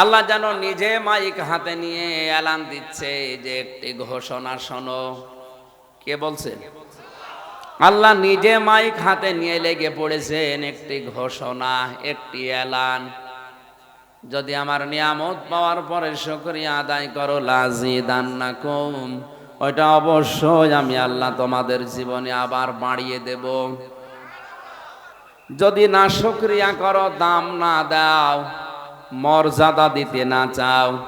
আল্লাহ যেন নিজে মাইক হাতে নিয়ে এলান দিচ্ছে যে একটি ঘোষণা শোনো। কে বলছে? আল্লাহ নিজে মাইক হাতে নিয়ে লেগে পড়েছেন একটি ঘোষণা, একটি এলান যদি আমার নিয়ামত পাওয়ার পরে শুকরিয়া আদায় করো, লাজি দান্না কম ওইটা অবশ্যই আমি আল্লাহ তোমাদের জীবনে আবার বাড়িয়ে দেব। যদি না শুকরিয়া করো, দাম না দাও। মর্যাদা দিতে না চাও।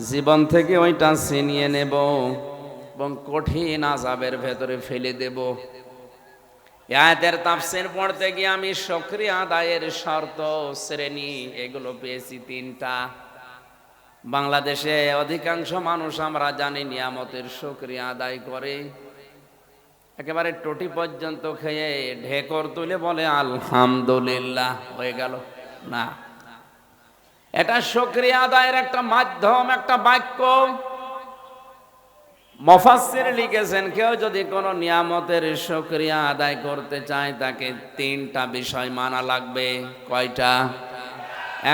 জীবন থেকে ওইটা ছিনিয়ে নেব এবং কঠিন আজাবের ভেতরে ফেলে দেব। আয়াতের তাফসির পড়তে গিয়ে আমি সক্রিয় আদায়ের শর্ত শ্রেণি এগুলো পেয়েছি তিনটা। বাংলাদেশে অধিকাংশ মানুষ আমরা জানি নিয়ামতের সক্রিয় আদায় করে। একেবারে টটি পর্যন্ত খেয়ে ঢেকর তুলে বলে, আলহামদুলিল্লাহ। হয়ে গেল। না। এটা সক্রিয় আদায়ের একটা মাধ্যম, একটা বাক্য। মফাসির লিখেছেন, কেউ যদি কোনো নিয়ামতের সক্রিয়া আদায় করতে চায়, তাকে তিনটা বিষয় মানা লাগবে। কয়টা?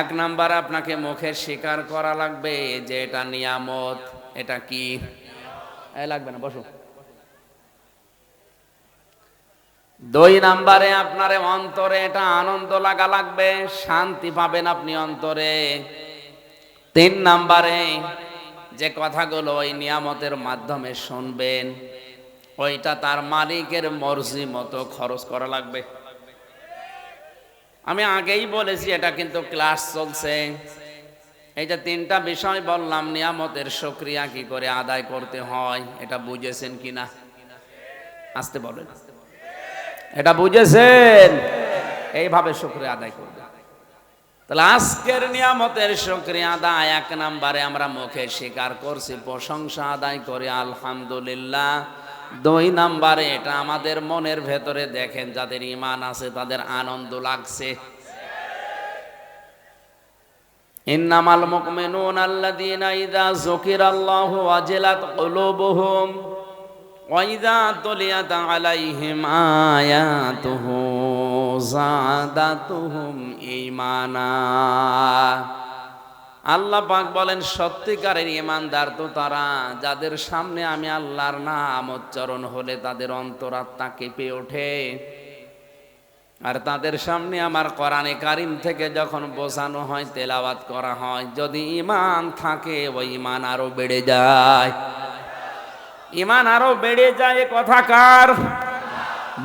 এক নাম্বার, আপনাকে মুখে স্বীকার করা লাগবে যে এটা নিয়ামত, এটা কি? লাগবে না, বসো। দুই নাম্বারে আপনার অন্তরে এটা আনন্দ লাগা লাগবে, শান্তি পাবেন আপনি অন্তরে। তিন নাম্বারে যে কথাগুলো ওই নিয়ামতের মাধ্যমে শুনবেন, ওইটা তার মালিকের মর্জি মতো খরচ করা লাগবে। আমি আগেই বলেছি, এটা কিন্তু ক্লাস চলছে। এই যে তিনটা বিষয় বললাম, নিয়ামতের সক্রিয়া কি করে আদায় করতে হয়, এটা বুঝেছেন কিনা? আসতে বলেন। এটা বুঝেছেন? এইভাবে শুক্রিয়া আদায় করবে। তাহলে আজকের নিয়ামতের শুক্রিয়া আদায় এক নাম্বারে আমরা মুখে স্বীকার করছি, প্রশংসা আদায় করে, আলহামদুলিল্লাহ। দুই নাম্বারে এটা আমাদের মনের ভেতরে দেখেন, যাদের ইমান আছে তাদের আনন্দ লাগছে। ইন্নামাল মুকমিনুন আল্লাযীনা ইযা যুকিরাল্লাহু ওয়াজিলাত কুলুবুহুম। ওয়াইদা তুলিয়াত আলাইহিম আয়াতুহু জাদাতুহুম ঈমানা। আল্লাহ পাক বলেন, সত্যিকারের ইমানদার তো তারা, যাদের সামনে আমি আল্লাহর নাম উচ্চারণ হলে তাদের অন্তরাত্মা কেঁপে ওঠে। আর তাদের সামনে আমার কোরআনে কারিম থেকে যখন বোঝানো হয়, তেলাওয়াত করা হয়, যদি ইমান থাকে, ওই ইমান আরও বেড়ে যায়। ইমান আরও বেড়ে যায়, এ কথা কার?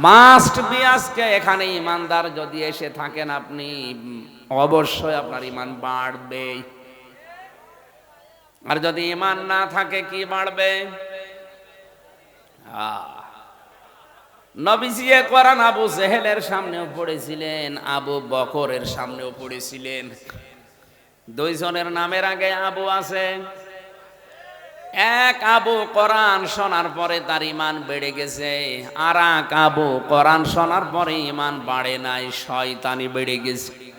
মাস্ট বি আজকে। এখানে ইমানদার যদি এসে থাকেন আপনি, অবশ্যই আপনার ইমান বাড়বে। আর যদি ইমান না থাকে, কি বাড়বে? আহ নবীজি কোরআন আবু জেহেলের সামনেও পড়েছিলেন, আবু বকরের সামনেও পড়েছিলেন। দুইজনের নামের আগে আবু আছে। এক আবু কোরআন শোনার পরে তার ইমান বেড়ে গেছে, আর এক আবু কোরআন শোনার পরে ইমান বাড়ে নাই, শয়তানি বেড়ে গেছে।